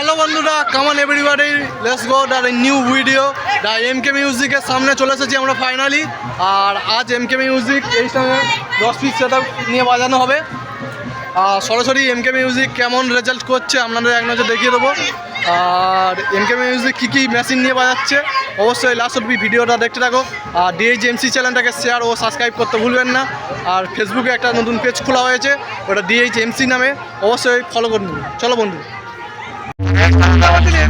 Hello বন্ধুরা come on everybody let's go the new video the M K মিউজিকের সামনে চলে এসেছি আমরা ফাইনালি আর আজ এম কে মিউজিক এই সময় দশ পিস সেট নিয়ে বাজানো হবে। আর সরাসরি এম কে মিউজিক কেমন রেজাল্ট করছে আপনাদের এক নজর দেখিয়ে দেবো। আর এম কে মিউজিক কী কী মেশিন নিয়ে বাজাচ্ছে, অবশ্যই লাস্ট অব্দি ভিডিওটা দেখতে থাকো। আর ডিএইচ এমসি চ্যানেলটাকে শেয়ার ও সাবস্ক্রাইব করতে ভুলবেন না। আর ফেসবুকে একটা নতুন পেজ খোলা হয়েছে, ওটা ডিএইচ এমসি নামে, অবশ্যই ফলো করুন। চলো বন্ধু। আরে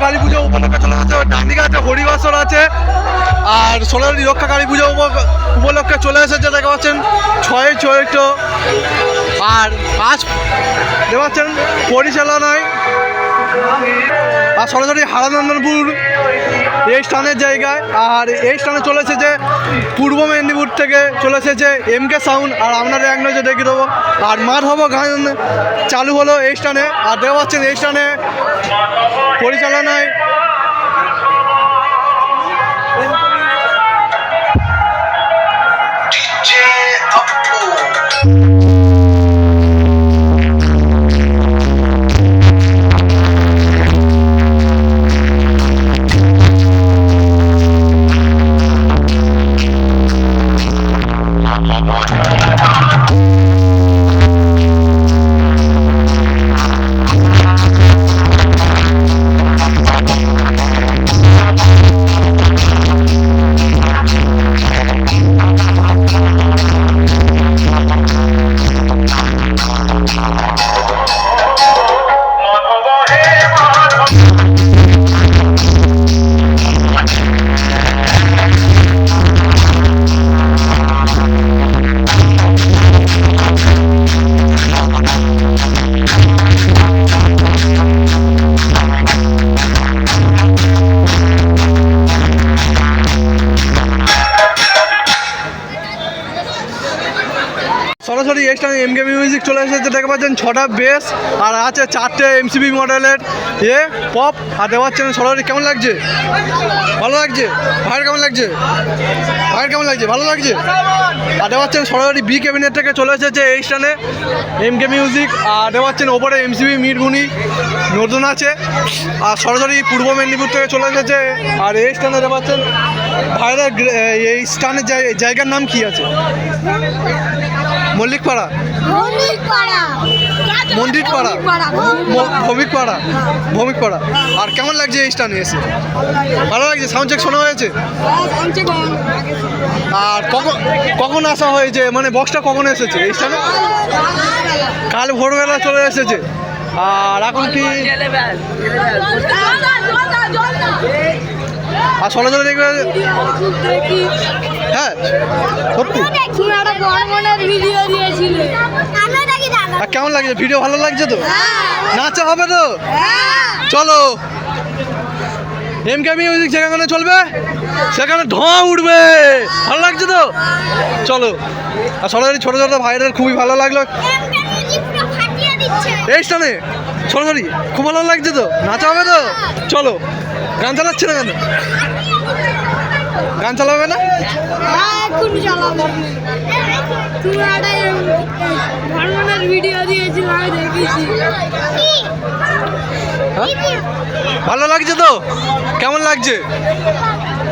কালী পুজো উপলক্ষে যাচ্ছে ডান আছে হরিবাসর আছে আর সোনালি রক্ষা কালী পুজো উপ- উপলক্ষে চলে এসেছে দেখা পাচ্ছেন, ছয় ছয় আর পাঁচ দেখা পাচ্ছেন, পরিচালনায় আর সরাসরি হারানন্দনপুর এই স্থানের জায়গায়। আর এই স্থানে চলে এসেছে পূর্ব মেদিনীপুর থেকে চলে এসেছে এম কে সাউন্ড আর আপনারা এক নজর দেখে দেবো। আর মার হব গান চালু হলো এই স্থানে, আর দেখা পাচ্ছেন এই স্থানে পরিচালনায় চলে এসেছে, দেখতে পাচ্ছেন ছটা বেস আর আছে চারটে এমসিবি মডেলের এ পপ আর দেওয়া পাচ্ছেন সরাসরি কেমন লাগছে? ভালো লাগছে? ভাইয়ের কেমন লাগছে? ভাইয়ের কেমন লাগছে? ভালো লাগছে? আর দেওয়া সরাসরি বি ক্যাবিনেট থেকে চলে এসেছে এই স্থানে এম কে মিউজিক আর দেওয়া পাচ্ছেন ওপরে এমসিবি মিরগুনি নতুন আছে, আর সরাসরি পূর্ব মেদিনীপুর থেকে চলে এসেছে, আর এই স্থানে দেওয়া পাচ্ছেন ভাইরা এই স্থানের জায়- জায়গার নাম কি আছে? মল্লিকপাড়া? ভৌমিকপাড়া মন্দিরপাড়া? ভৌমিকপাড়া, ম- ভৌমিকপাড়া? ভৌমিকপাড়া। আর কেমন লাগছে এই স্থানে এসে? ভালো লাগছে? সাউন্ড চেক শোনা হয়েছে? আর কখন কখন আসা হয়েছে? মানে বক্সটা কখন এসেছে এই স্থানে? কাল ভোরবেলা চলে এসেছে। আর এখন কি আর সরাসরি দেখবে হ্যাঁ সত্যি। আর কেমন লাগছে? ভিডিও ভালো লাগছে তো? হ্যাঁ। নাচা হবে তো? চলো। এম কে মিউজিক যেখানে চলবে সেখানে ধোঁয়া উঠবে। ভালো লাগছে তো? চলো। আর সরাসরি ছোটো ছোটো ভাইদের খুবই ভালো লাগল। এই স্থানে সরাসরি খুব ভালো লাগছে তো? নাচা হবে তো? চলো। গান চালাচ্ছে না কেন? গান চালাবে না? হ্যাঁ চালাবো। তুমি একটা বর্মনের ভিডিও দিয়েছিলে আমি দেখেছি। হ্যাঁ? ভালো লাগছে তো? কেমন লাগছে?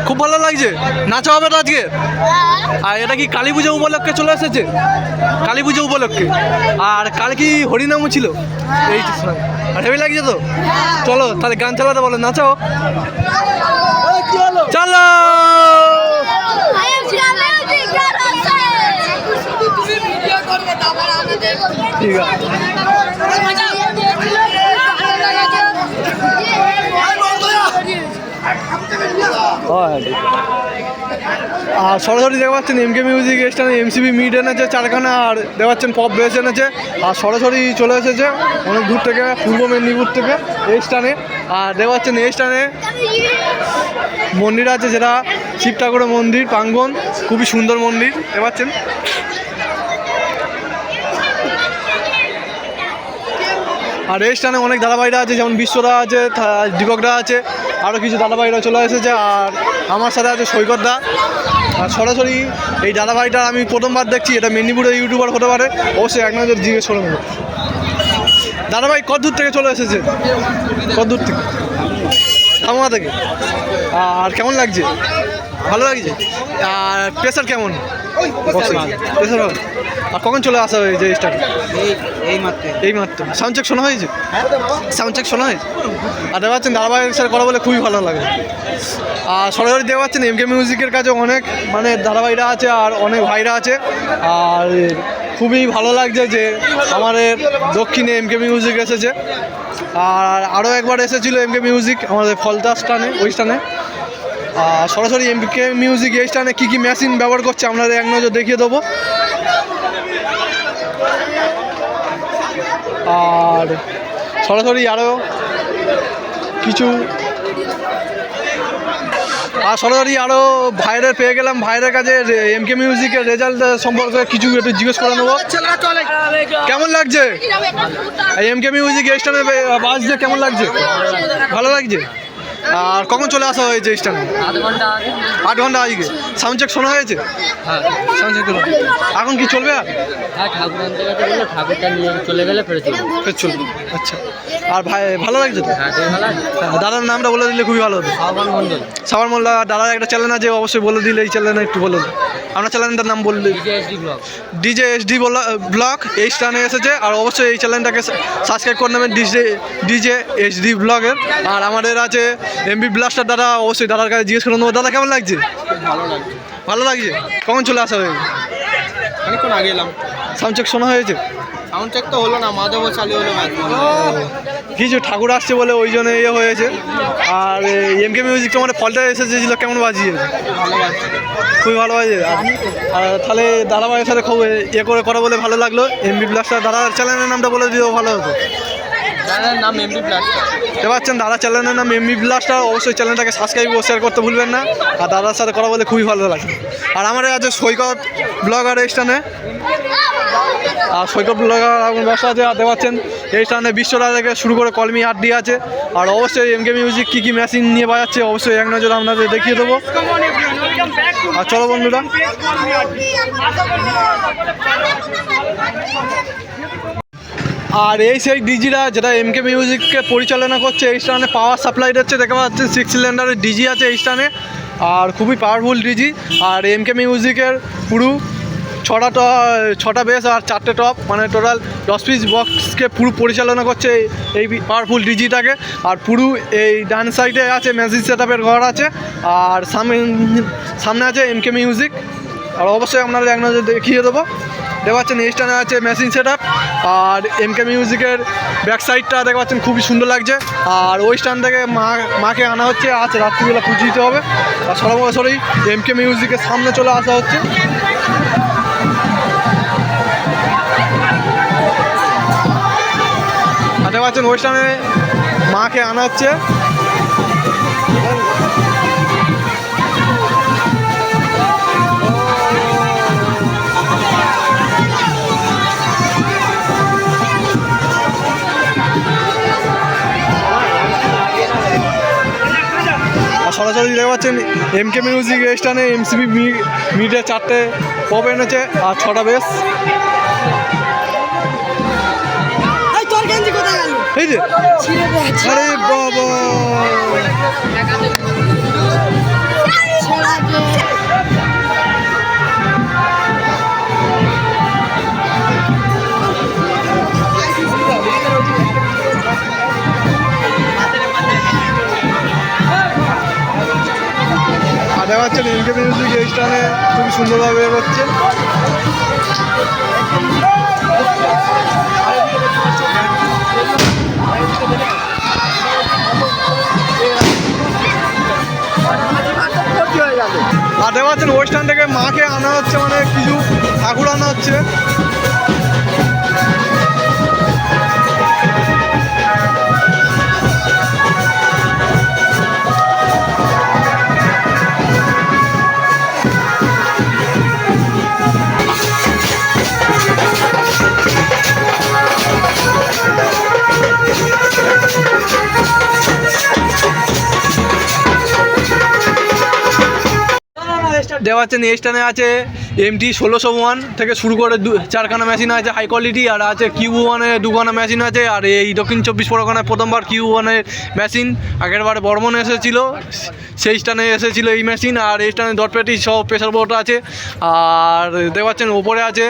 খুব ভালো লাগছে? নাচা হবে তো আজকে? আর এটা কি কালী পুজো উপলক্ষে চলে এসেছে? কালী পুজো উপলক্ষে। আর কাল কি হরিনামও ছিল? এই আর হেভি লাগছে তো? চলো তাহলে গান চালাতে বলো নাচাও। চলো! ঠিক আছে। আর সরাসরি দেখতে পাচ্ছেন এমকে মিউজিক স্টানে এমসিবি মিড এনেছে চারখানা, আর দেখতে পাচ্ছেন পপ বেস এনেছে আর সরাসরি চলে এসেছে, অনেক দূর থেকে, পূর্ব মেদিনীপুর থেকে, এই স্টানে আর দেখতে পাচ্ছেন এই স্টানে মন্দির আছে, যেটা শিব ঠাকুরের মন্দির প্রাঙ্গন খুবই সুন্দর মন্দির, দেখতে পাচ্ছেন? আর এই স্টানে অনেক দাদাভাইরা আছে যেমন বিশ্বদা আছে দীপকদা আছে আরও কিছু দাদাভাইরা চলে এসেছে আর আমার সাথে আছে সৈকতদা আর সরাসরি এই দাদাভাইটা আমি প্রথমবার দেখছি এটা মেদিনীপুরের ইউটিউবার হতে পারে অবশ্যই এক নজর জিজ্ঞেস করে নেব। দাদাভাই কত দূর থেকে চলে এসেছে? কত দূর থেকে? থামা থেকে আর কেমন লাগছে? ভালো লাগছে? আর প্রেশার কেমন? প্রেশার আর কখন চলে আসা হয়েছে এই স্টার্ট? এই এই মাত্র। সাউন্ড চেক শোনা হয়েছে? সাউন্ড চেক শোনা হয়েছে? আর পাচ্ছেন কথা বলে খুবই ভালো লাগে। আর সরাসরি পাচ্ছেন এমকে মিউজিকের কাছে অনেক মানে ধারাবাহিকরা আছে আর অনেক ভাইরা আছে। আর খুবই ভালো লাগছে যে আমাদের দক্ষিণে এমকে মিউজিক এসেছে। আর আরও একবার এসেছিল এমকে মিউজিক আমাদের ফলতা স্থানে ওই স্থানে। আর সরাসরি এম কে মিউজিক এই স্থানে কী কী মেশিন ব্যবহার করছে আপনাদের এক নজর দেখিয়ে দেবো। আর সরাসরি আরও কিছু আর সরাসরি আরও ভাইরের পেয়ে গেলাম ভাইরের কাছে এম কে মিউজিকের রেজাল্ট সম্পর্কে কিছু একটু জিজ্ঞেস করে নেব। কেমন লাগছে? এম কে মিউজিক এই স্টানে বাজছে কেমন লাগছে? ভালো লাগছে? আর কখন চলে আসা হয়েছে এই আট ঘণ্টা আগে। সাউন্ড চেক শোনা হয়েছে? হ্যাঁ। সাউন্ড চেক এখন কি চলবে আর? হ্যাঁ ঠাকুর আনতে গেছে বলল ঠাকুরটা নিয়ে চলে গেলে ফেরত চলবে ফের চলবে আচ্ছা। আর ভাই ভালো লাগছে তো? হ্যাঁ দাদার নামটা বলে দিলে খুবই ভালো হতো। সাবান মন্ডল সাবার মোল্লা দাদার একটা চ্যানেল আছে অবশ্যই বলে দিলে এই চ্যানেলে একটু বলে দিন। আপনার চ্যানেলটার নাম বললি ডিজে এসডি ব্লগ এই স্টানে এসেছে। আর অবশ্যই এই চ্যানেলটাকে সাবস্ক্রাইব করে নেবেন ডিজে ডিজে এইচডি ব্লগের আর আমাদের আছে এমবি ব্লাস্টার দাদা অবশ্যই দাদার কাছে জিজ্ঞেস করে নেব দাদা কেমন লাগছে? ভালো লাগছে। ভালো লাগছে? কখন চলে আসা হয়েছে? অনেকক্ষণ আগে এলাম। সামচেক শোনা হয়েছে? সাউন্ড চেক তো হলো না মাধব চালু হলো কিছু ঠাকুর আসছে বলে ওই জন্য ইয়ে হয়েছে। আর এমকে মিউজিক তোমার ফলটা এসেছিল কেমন বাজিয়ে। খুবই ভালো বাজে। আর তাহলে দাদাভাইয়ের সাথে খুব ইয়ে করে করা বলে ভালো লাগল। এমবি প্লাস্টার দাদা চ্যানেলের নামটা বলে দিও ভালো হতো। দাদার নাম এমবি ব্লাস্টার দেখতে পাচ্ছেন দাদা চ্যানেলের নাম এমবি ব্লাস্টার। অবশ্যই চ্যানেলটাকে সাবস্ক্রাইব ও শেয়ার করতে ভুলবেন না। আর দাদার সাথে কথা বলে খুবই ভালো লাগে আর আমার আছে সৈকত ব্লগার এই স্থানে, আর সৈকত ব্লগার আমার ব্যবসা আছে আর দেখতে পাচ্ছেন, এই স্থানে বিশ্বরা থেকে শুরু করে কলমি আড্ডি আছে। আর অবশ্যই এমকে মিউজিক কী কী মেশিন নিয়ে বাজাচ্ছে, অবশ্যই এক নজর আপনাদের দেখিয়ে দেবো। আর চলো বন্ধুরা। আর এই সেই ডিজিটা যেটা এমকে মিউজিককে পরিচালনা করছে, এই স্টানে পাওয়ার সাপ্লাই হচ্ছে দেখতে পাচ্ছেন সিক্স সিলিন্ডারের ডিজি আছে এই স্টানে আর খুবই পাওয়ারফুল ডিজি। আর এমকে মিউজিকের পুরো ছটা ছটা বেস আর চারটে টপ মানে টোটাল দশ পিস বক্সকে পুরো পরিচালনা করছে এই- পাওয়ারফুল ডিজিটাকে। আর পুরো এই ডান সাইডে আছে ম্যাজিক সেট ঘর আছে। আর সামনে সামনে আছে এমকে মিউজিক আর অবশ্যই আপনাদের এক নজর দেখিয়ে দেবো। দেখতে পাচ্ছেন, এই স্টানে আছে মেশিন সেট আর এমকে মিউজিকের ব্যাক সাইডটা দেখতে পাচ্ছেন, খুবই সুন্দর লাগছে। আর ওই স্টান থেকে মা, মাকে আনা হচ্ছে, আজ রাত্রিবেলা পুজো দিতে হবে। আর সরাসরি এমকে মিউজিকের সামনে চলে আসা হচ্ছে। দেখতে পাচ্ছেন, ওই স্টানে মাকে আনা হচ্ছে। সরাসরি দেখতে পাচ্ছেন এম কে মিউজিক স্টানে এমসিবি মিডিয়া চারটে পপ এনেছে আর ছটা বেস এই যে। আরে বাবা। পাচ্ছেন, এলকে মিউজিক এই স্থানে খুবই সুন্দরভাবে হচ্ছে আর দেখতে পাচ্ছেন ওয়েস্টার্ন থেকে মাকে আনা হচ্ছে মানে কিছু ঠাকুর আনা হচ্ছে। দেওয়া আছে, নেক্সট টানে আছে এমটি ষোলোশো ওয়ান থেকে শুরু করে দু, চারখানা মেশিন আছে হাই কোয়ালিটি আর আছে কিউ ওয়ানে দুখানা মেশিন আছে, আর এই দক্ষিণ চব্বিশ পরগনায় প্রথমবার কিউ ওয়ানের মেশিন আগের বারে বর্মনে এসেছিল, সেই স্টানে এসেছিল এই মেশিন আর এই স্টানে ডট পেটি সব প্রেশার বোর্ড আছে, আর দেখতে পাচ্ছেন ওপরে আছে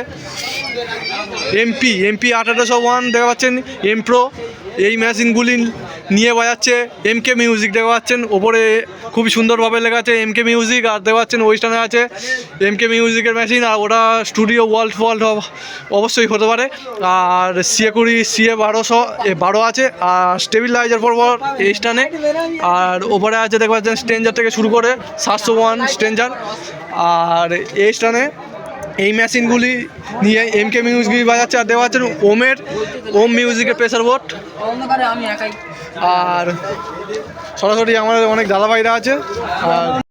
এমপি এমপি আঠারোশো ওয়ান দেখা পাচ্ছেন এম প্রো এই মেশিনগুলি নিয়ে বাজাচ্ছে এম কে মিউজিক দেখা পাচ্ছেন ওপরে খুবই সুন্দরভাবে লেখা আছে এম কে মিউজিক আর দেখা পাচ্ছেন ওইস্টানে আছে এম কে মিউজিকের মেশিন আর ওটা স্টুডিও ওয়ার্ল্ড ফল্ট অবশ্যই হতে পারে। আর সিএ কুড়ি সিএ বারোশো, এ বারো আছে আর স্টেবিলাইজার পরপর এই স্টানে আর ওপরে আছে, দেখতে পাচ্ছেন স্ট্রেঞ্জার থেকে শুরু করে সাতশো ওয়ান স্ট্রেঞ্জার আর এই স্টানে এই মেশিনগুলি নিয়ে এম কে মিউজিক বাজাচ্ছে আর দেওয়া হচ্ছে ওমের, ওম মিউজিকের প্রেসার বোট আর সরাসরি আমাদের অনেক দাদা ভাইরা আছে। আর